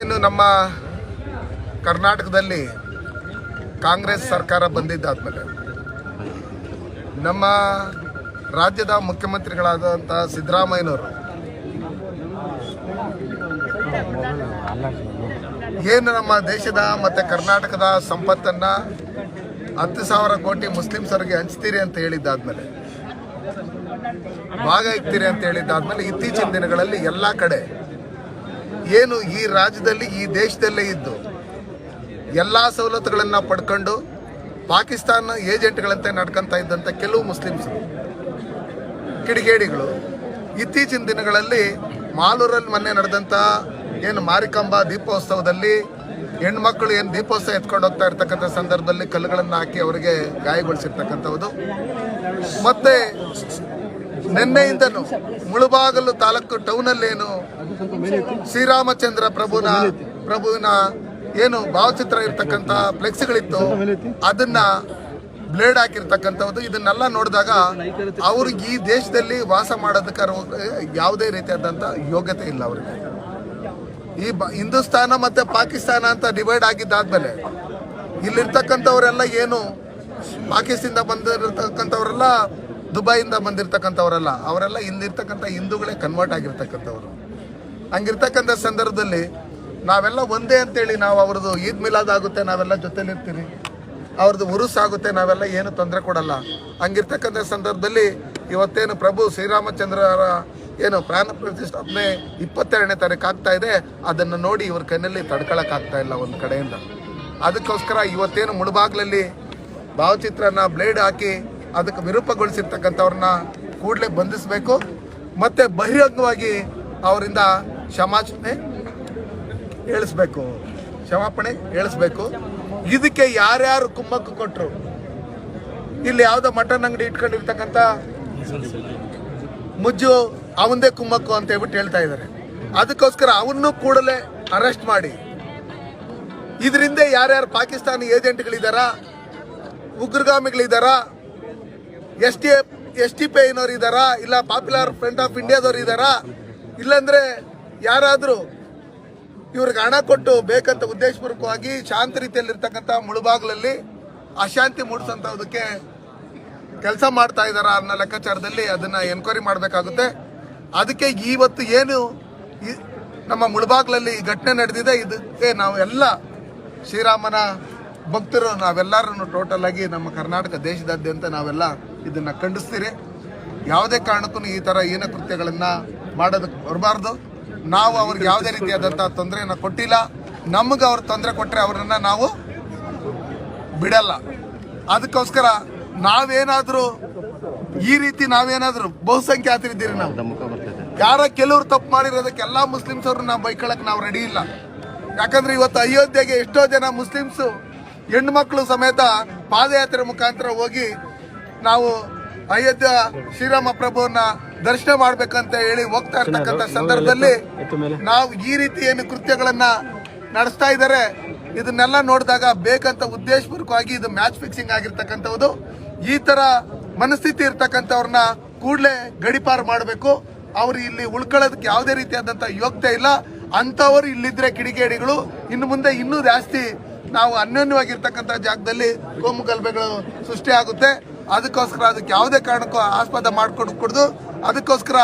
ಇನ್ನು ನಮ್ಮ ಕರ್ನಾಟಕದಲ್ಲಿ ಕಾಂಗ್ರೆಸ್ ಸರ್ಕಾರ ಬಂದಿದ್ದಾದ್ಮೇಲೆ ನಮ್ಮ ರಾಜ್ಯದ ಮುಖ್ಯಮಂತ್ರಿಗಳಾದಂಥ ಸಿದ್ದರಾಮಯ್ಯನವರು ಏನು ನಮ್ಮ ದೇಶದ ಮತ್ತು ಕರ್ನಾಟಕದ ಸಂಪತ್ತನ್ನು ಹತ್ತು ಸಾವಿರ ಕೋಟಿ ಮುಸ್ಲಿಮ್ಸರಿಗೆ ಹಂಚ್ತೀರಿ ಅಂತ ಹೇಳಿದ್ದಾದ್ಮೇಲೆ, ಭಾಗ ಇಕ್ತೀರಿ ಅಂತ ಹೇಳಿದ್ದಾದ್ಮೇಲೆ ಇತ್ತೀಚಿನ ದಿನಗಳಲ್ಲಿ ಎಲ್ಲ ಕಡೆ ಏನು ಈ ರಾಜ್ಯದಲ್ಲಿ, ಈ ದೇಶದಲ್ಲೇ ಇದ್ದು ಎಲ್ಲ ಸವಲತ್ತುಗಳನ್ನು ಪಡ್ಕೊಂಡು ಪಾಕಿಸ್ತಾನ ಏಜೆಂಟ್ಗಳಂತೆ ನಡ್ಕೊಂತ ಇದ್ದಂಥ ಕೆಲವು ಮುಸ್ಲಿಮ್ಸ್ ಕಿಡಿಗೇಡಿಗಳು, ಇತ್ತೀಚಿನ ದಿನಗಳಲ್ಲಿ ಮಾಲೂರಲ್ಲಿ ಮೊನ್ನೆ ನಡೆದಂಥ ಏನು ಮಾರಿಕಂಬ ದೀಪೋತ್ಸವದಲ್ಲಿ ಹೆಣ್ಮಕ್ಳು ಏನು ದೀಪೋತ್ಸವ ಎತ್ಕೊಂಡು ಹೋಗ್ತಾ ಇರ್ತಕ್ಕಂಥ ಸಂದರ್ಭದಲ್ಲಿ ಕಲ್ಲುಗಳನ್ನು ಹಾಕಿ ಅವರಿಗೆ ಗಾಯಗೊಳಿಸಿರ್ತಕ್ಕಂಥದ್ದು ಮತ್ತೆ ನಿನ್ನೆಯಿಂದನೂ ಮುಳುಬಾಗಲು ತಾಲೂಕು ಟೌನಲ್ಲೇನು ಶ್ರೀರಾಮಚಂದ್ರ ಪ್ರಭುನ ಪ್ರಭುವಿನ ಏನು ಭಾವಚಿತ್ರ ಇರ್ತಕ್ಕಂಥ ಫ್ಲೆಕ್ಸ್ಗಳಿತ್ತು, ಅದನ್ನ ಬ್ಲೇಡ್ ಹಾಕಿರ್ತಕ್ಕಂಥದ್ದು, ಇದನ್ನೆಲ್ಲ ನೋಡಿದಾಗ ಅವ್ರಿಗೆ ಈ ದೇಶದಲ್ಲಿ ವಾಸ ಮಾಡೋದಕ್ಕೆ ಯಾವುದೇ ರೀತಿಯಾದಂಥ ಯೋಗ್ಯತೆ ಇಲ್ಲ ಅವರಿಗೆ. ಈ ಹಿಂದೂಸ್ತಾನ ಮತ್ತೆ ಪಾಕಿಸ್ತಾನ ಅಂತ ಡಿವೈಡ್ ಆಗಿದ್ದಾದ್ಮೇಲೆ ಇಲ್ಲಿರ್ತಕ್ಕಂಥವರೆಲ್ಲ ಏನು ಪಾಕಿಸ್ತಾನದಿಂದ ಬಂದಿರತಕ್ಕಂಥವರೆಲ್ಲ ದುಬೈಯಿಂದ ಬಂದಿರತಕ್ಕಂಥವರಲ್ಲ, ಅವರೆಲ್ಲ ಇಲ್ಲಿರ್ತಕ್ಕಂಥ ಹಿಂದೂಗಳೇ ಕನ್ವರ್ಟ್ ಆಗಿರ್ತಕ್ಕಂಥವ್ರು. ಹಂಗಿರ್ತಕ್ಕಂಥ ಸಂದರ್ಭದಲ್ಲಿ ನಾವೆಲ್ಲ ಒಂದೇ ಅಂತೇಳಿ ನಾವು ಅವ್ರದ್ದು ಈದ್ ಮಿಲಾದ್ ಆಗುತ್ತೆ, ನಾವೆಲ್ಲ ಜೊತೆಲಿರ್ತೀರಿ. ಅವ್ರದ್ದು ಉರುಸ್ ಆಗುತ್ತೆ, ನಾವೆಲ್ಲ ಏನು ತೊಂದರೆ ಕೊಡಲ್ಲ. ಹಂಗಿರ್ತಕ್ಕಂಥ ಸಂದರ್ಭದಲ್ಲಿ ಇವತ್ತೇನು ಪ್ರಭು ಶ್ರೀರಾಮಚಂದ್ರರ ಏನು ಪ್ರಾಣ ಪ್ರತಿಷ್ಠಾಪನೆ ಇಪ್ಪತ್ತೆರಡನೇ ತಾರೀಕು ಆಗ್ತಾ ಇದೆ, ಅದನ್ನು ನೋಡಿ ಇವ್ರ ಕಣ್ಣಲ್ಲಿ ತಡ್ಕೊಳಕ್ಕಾಗ್ತಾ ಇಲ್ಲ ಒಂದು ಕಡೆಯಿಂದ. ಅದಕ್ಕೋಸ್ಕರ ಇವತ್ತೇನು ಮುಳುಬಾಗ್ಲಲ್ಲಿ ಭಾವಚಿತ್ರನ ಬ್ಲೇಡ್ ಹಾಕಿ ಅದಕ್ಕೆ ವಿರೂಪಗೊಳಿಸಿರ್ತಕ್ಕಂಥವ್ರನ್ನ ಕೂಡಲೇ ಬಂಧಿಸಬೇಕು. ಮತ್ತೆ ಬಹಿರಂಗವಾಗಿ ಅವರಿಂದ ಕ್ಷಮಾಚನೆ ಹೇಳಿಸ್ಬೇಕು. ಕ್ಷಮಾಪಣೆ ಹೇಳಿಸ್ಬೇಕು. ಇದಕ್ಕೆ ಯಾರ್ಯಾರು ಕುಮ್ಮಕ್ಕು ಕೊಟ್ಟರು ಇಲ್ಲಿ ಯಾವುದೋ ಮಟನ್ ಅಂಗಡಿ ಇಟ್ಕೊಂಡಿರ್ತಕ್ಕಂಥ ಮುಜ್ಜು ಅವಂದೇ ಕುಮ್ಮಕ್ಕು ಅಂತ ಹೇಳ್ಬಿಟ್ಟು ಹೇಳ್ತಾ ಇದ್ದಾರೆ. ಅದಕ್ಕೋಸ್ಕರ ಅವನ್ನೂ ಕೂಡಲೇ ಅರೆಸ್ಟ್ ಮಾಡಿ. ಇದರಿಂದ ಯಾರ್ಯಾರು ಪಾಕಿಸ್ತಾನಿ ಏಜೆಂಟ್ಗಳಿದ್ದಾರಾ ಉಗ್ರಗಾಮಿಗಳಿದಾರ S T S T P ಐನವ್ರು ಇದ್ದಾರಾ? ಇಲ್ಲ ಪಾಪ್ಯುಲರ್ ಫ್ರಂಟ್ ಆಫ್ ಇಂಡಿಯಾದವ್ರು ಇದ್ದಾರಾ? ಇಲ್ಲಾಂದ್ರೆ ಯಾರಾದರೂ ಇವ್ರಿಗೆ ಹಣ ಕೊಟ್ಟು ಬೇಕಂತ ಉದ್ದೇಶಪೂರ್ವಕವಾಗಿ ಶಾಂತ ರೀತಿಯಲ್ಲಿರ್ತಕ್ಕಂಥ ಮುಳುಬಾಗ್ಲಲ್ಲಿ ಅಶಾಂತಿ ಮೂಡಿಸೋಂಥದಕ್ಕೆ ಕೆಲಸ ಮಾಡ್ತಾ ಇದ್ದಾರಾ ಅನ್ನೋ ಲೆಕ್ಕಾಚಾರದಲ್ಲಿ ಅದನ್ನ ಎನ್ಕ್ವೈರಿ ಮಾಡಬೇಕಾಗುತ್ತೆ. ಅದಕ್ಕೆ ಇವತ್ತು ಏನು ನಮ್ಮ ಮುಳುಬಾಗ್ಲಲ್ಲಿ ಈ ಘಟನೆ ನಡೆದಿದೆ, ಇದಕ್ಕೆ ನಾವು ಎಲ್ಲ ಶ್ರೀರಾಮನ ಭಕ್ತರು ನಾವೆಲ್ಲರೂ ಟೋಟಲ್ ಆಗಿ ನಮ್ಮ ಕರ್ನಾಟಕ ದೇಶದಾದ್ಯಂತ ನಾವೆಲ್ಲ ಇದನ್ನ ಖಂಡಿಸ್ತೀರಿ. ಯಾವುದೇ ಕಾರಣಕ್ಕೂ ಈ ಥರ ಹೀನ ಕೃತ್ಯಗಳನ್ನು ಮಾಡೋದಕ್ಕೆ ಬರಬಾರ್ದು. ನಾವು ಅವ್ರಿಗೆ ಯಾವುದೇ ರೀತಿಯಾದಂಥ ತೊಂದರೆಯನ್ನು ಕೊಟ್ಟಿಲ್ಲ. ನಮಗೆ ಅವ್ರು ತೊಂದರೆ ಕೊಟ್ಟರೆ ಅವರನ್ನು ನಾವು ಬಿಡಲ್ಲ. ಅದಕ್ಕೋಸ್ಕರ ನಾವೇನಾದರೂ ಈ ರೀತಿ ನಾವೇನಾದರೂ ಬಹುಸಂಖ್ಯಾತರಿದ್ದೀರಿ ನಾವು. ಯಾರ ಕೆಲವರು ತಪ್ಪು ಮಾಡಿರೋದಕ್ಕೆ ಎಲ್ಲ ಮುಸ್ಲಿಮ್ಸ್ ಅವ್ರನ್ನ ನಾವು ಬೈಕೊಳ್ಳೋಕೆ ನಾವು ರೆಡಿ ಇಲ್ಲ. ಯಾಕಂದ್ರೆ ಇವತ್ತು ಅಯೋಧ್ಯೆಗೆ ಎಷ್ಟೋ ಜನ ಮುಸ್ಲಿಮ್ಸ್ ಹೆಣ್ಮಕ್ಳು ಸಮೇತ ಪಾದಯಾತ್ರೆ ಮುಖಾಂತರ ಹೋಗಿ ನಾವು ಅಯೋಧ್ಯ ಶ್ರೀರಾಮ ಪ್ರಭುವನ್ನ ದರ್ಶನ ಮಾಡ್ಬೇಕಂತ ಹೇಳಿ ಹೋಗ್ತಾ ಇರ್ತಕ್ಕಂಥ ಸಂದರ್ಭದಲ್ಲಿ ನಾವು ಈ ರೀತಿ ಏನು ಕೃತ್ಯಗಳನ್ನ ನಡೆಸ್ತಾ ಇದ್ದಾರೆ ಇದನ್ನೆಲ್ಲ ನೋಡಿದಾಗ ಬೇಕಂತ ಉದ್ದೇಶಪೂರ್ವಕವಾಗಿ ಇದು ಮ್ಯಾಚ್ ಫಿಕ್ಸಿಂಗ್ ಆಗಿರ್ತಕ್ಕಂಥದ್ದು. ಈ ತರ ಮನಸ್ಥಿತಿ ಇರ್ತಕ್ಕಂಥವ್ರನ್ನ ಕೂಡಲೇ ಗಡಿಪಾರು ಮಾಡಬೇಕು. ಅವ್ರು ಇಲ್ಲಿ ಉಳ್ಕೊಳ್ಳೋದಕ್ಕೆ ಯಾವುದೇ ರೀತಿಯಾದಂಥ ಯೋಗ್ಯತೆ ಇಲ್ಲ. ಅಂಥವ್ರು ಇಲ್ಲಿದ್ರೆ ಕಿಡಿಗೇಡಿಗಳು. ಇನ್ನು ಮುಂದೆ ಇನ್ನೂ ಜಾಸ್ತಿ ನಾವು ಅನ್ಯೋನ್ಯವಾಗಿರ್ತಕ್ಕಂಥ ಜಾಗದಲ್ಲಿ ಕೋಮು ಗಲಭೆಗಳು ಸೃಷ್ಟಿ ಆಗುತ್ತೆ ಅದಕ್ಕೋಸ್ಕರ ಅದಕ್ಕೆ ಯಾವುದೇ ಕಾರಣಕ್ಕೂ ಆಸ್ಪದ ಮಾಡ್ಕೊಂಡು ಕುಡಿದು, ಅದಕ್ಕೋಸ್ಕರ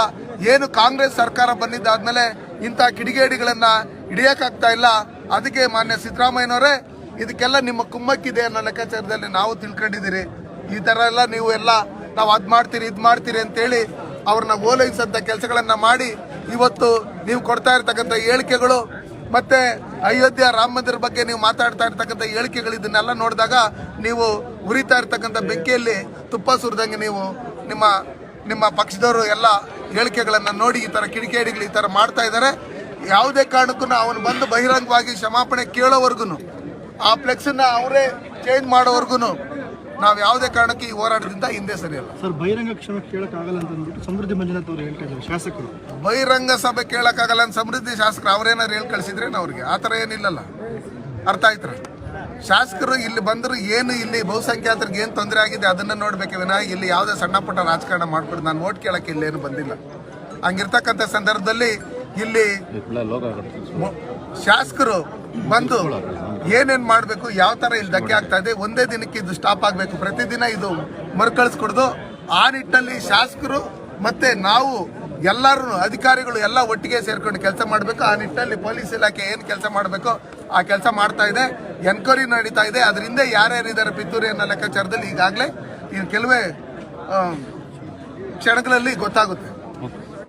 ಏನು ಕಾಂಗ್ರೆಸ್ ಸರ್ಕಾರ ಬಂದಿದ್ದಾದ್ಮೇಲೆ ಇಂಥ ಕಿಡಿಗೇಡಿಗಳನ್ನು ಹಿಡಿಯೋಕ್ಕಾಗ್ತಾ ಇಲ್ಲ. ಅದಕ್ಕೆ ಮಾನ್ಯ ಸಿದ್ದರಾಮಯ್ಯನವರೇ, ಇದಕ್ಕೆಲ್ಲ ನಿಮ್ಮ ಕುಮ್ಮಕ್ಕಿದೆ ಅನ್ನೋ ಲೆಕ್ಕಾಚಾರದಲ್ಲಿ ನಾವು ತಿಳ್ಕೊಂಡಿದ್ದೀರಿ. ಈ ತರ ಎಲ್ಲ ನೀವು ಎಲ್ಲ ನಾವು ಅದು ಮಾಡ್ತೀರಿ, ಇದು ಮಾಡ್ತೀರಿ ಅಂತೇಳಿ ಅವ್ರನ್ನ ಓಲೈಸಂತ ಕೆಲಸಗಳನ್ನು ಮಾಡಿ ಇವತ್ತು ನೀವು ಕೊಡ್ತಾ ಇರ್ತಕ್ಕಂಥ ಹೇಳಿಕೆಗಳು ಮತ್ತೆ ಅಯೋಧ್ಯ ರಾಮ ಮಂದಿರ ಬಗ್ಗೆ ನೀವು ಮಾತಾಡ್ತಾ ಇರ್ತಕ್ಕಂಥ ಹೇಳಿಕೆಗಳು ಇದನ್ನೆಲ್ಲ ನೋಡಿದಾಗ ನೀವು ಉರಿತಾ ಇರ್ತಕ್ಕಂಥ ಬೆಂಕಿಯಲ್ಲಿ ತುಪ್ಪ ಸುರಿದಂಗೆ ನೀವು ನಿಮ್ಮ ನಿಮ್ಮ ಪಕ್ಷದವರು ಎಲ್ಲ ಹೇಳಿಕೆಗಳನ್ನು ನೋಡಿ ಈ ತರ ಕಿಡಿಕೇಡಿಗಳು ಈ ತರ ಮಾಡ್ತಾ ಇದ್ದಾರೆ. ಯಾವುದೇ ಕಾರಣಕ್ಕೂ ಅವನು ಬಂದು ಬಹಿರಂಗವಾಗಿ ಕ್ಷಮಾಪಣೆ ಕೇಳೋವರೆಗೂ ಆ ಫ್ಲೆಕ್ಸನ್ನ ಅವರೇ ಚೇಂಜ್ ಮಾಡೋವರೆಗೂ ನಾವು ಯಾವುದೇ ಕಾರಣಕ್ಕೆ ಈ ಹೋರಾಟದಿಂದ ಹಿಂದೆ ಸರಿಯಲ್ಲ. ಸರ್ ಬಹಿರಂಗ ಕ್ಷಮೆ ಕೇಳಕ್ಕಾಗಲ್ಲ ಅಂತ ಅಂದ್ಬಿಟ್ಟು ಸಮೃದ್ಧಿ ಮಂಜುನಾಥ್ ಅವರು ಹೇಳ್ತಾ ಇದ್ದಾರೆ ಶಾಸಕರು. ಬಹಿರಂಗ ಸಭೆ ಕೇಳಕ್ಕಾಗಲ್ಲ ಅಂತ ಸಮೃದ್ಧಿ ಶಾಸಕರು ಅವರೇನಾದ್ರು ಹೇಳಿ ಕಳಿಸಿದ್ರೆ ಅವ್ರಿಗೆ. ಆ ಥರ ಏನಿಲ್ಲಲ್ಲ. ಅರ್ಥ ಆಯ್ತ್ರ ಶಾಸಕರು ಇಲ್ಲಿ ಬಂದರು ಏನು ಇಲ್ಲಿ ಬಹುಸಂಖ್ಯಾತರಿಗೆ ಏನು ತೊಂದರೆ ಆಗಿದೆ ಅದನ್ನ ನೋಡ್ಬೇಕು ವಿನಃ ಇಲ್ಲಿ ಯಾವುದೇ ಸಣ್ಣ ಪುಟ್ಟ ರಾಜಕಾರಣ ಮಾಡಿಬಿಟ್ಟು ನಾನು ಓಟ್ ಕೇಳಕ್ಕೆ ಇಲ್ಲೇನು ಬಂದಿಲ್ಲ. ಹಂಗಿರ್ತಕ್ಕಂಥ ಸಂದರ್ಭದಲ್ಲಿ ಇಲ್ಲಿ ಶಾಸಕರು ಬಂದು ಏನೇನು ಮಾಡಬೇಕು, ಯಾವ ತರ ಇಲ್ಲಿ ಧಕ್ಕೆ ಆಗ್ತಾ ಇದೆ, ಒಂದೇ ದಿನಕ್ಕೆ ಇದು ಸ್ಟಾಪ್ ಆಗಬೇಕು. ಪ್ರತಿದಿನ ಇದು ಮರುಕಳಿಸ್ಕೊಡ್ದು. ಆ ನಿಟ್ಟಿನಲ್ಲಿ ಶಾಸಕರು ಮತ್ತೆ ನಾವು ಎಲ್ಲರೂ ಅಧಿಕಾರಿಗಳು ಎಲ್ಲ ಒಟ್ಟಿಗೆ ಸೇರ್ಕೊಂಡು ಕೆಲಸ ಮಾಡಬೇಕು. ಆ ನಿಟ್ಟಿನಲ್ಲಿ ಪೊಲೀಸ್ ಇಲಾಖೆ ಏನು ಕೆಲಸ ಮಾಡಬೇಕು ಆ ಕೆಲಸ ಮಾಡ್ತಾ ಇದೆ. ಎನ್ಕ್ವೈರಿ ನಡೀತಾ ಇದೆ. ಅದರಿಂದ ಯಾರ್ಯಾರಿದ್ದಾರೆ ಪಿತೂರಿ ಅನ್ನೋ ಲೆಕ್ಕಾಚಾರದಲ್ಲಿ ಈಗಾಗಲೇ ಇನ್ನು ಕೆಲವೇ ಕ್ಷಣಗಳಲ್ಲಿ ಗೊತ್ತಾಗುತ್ತೆ.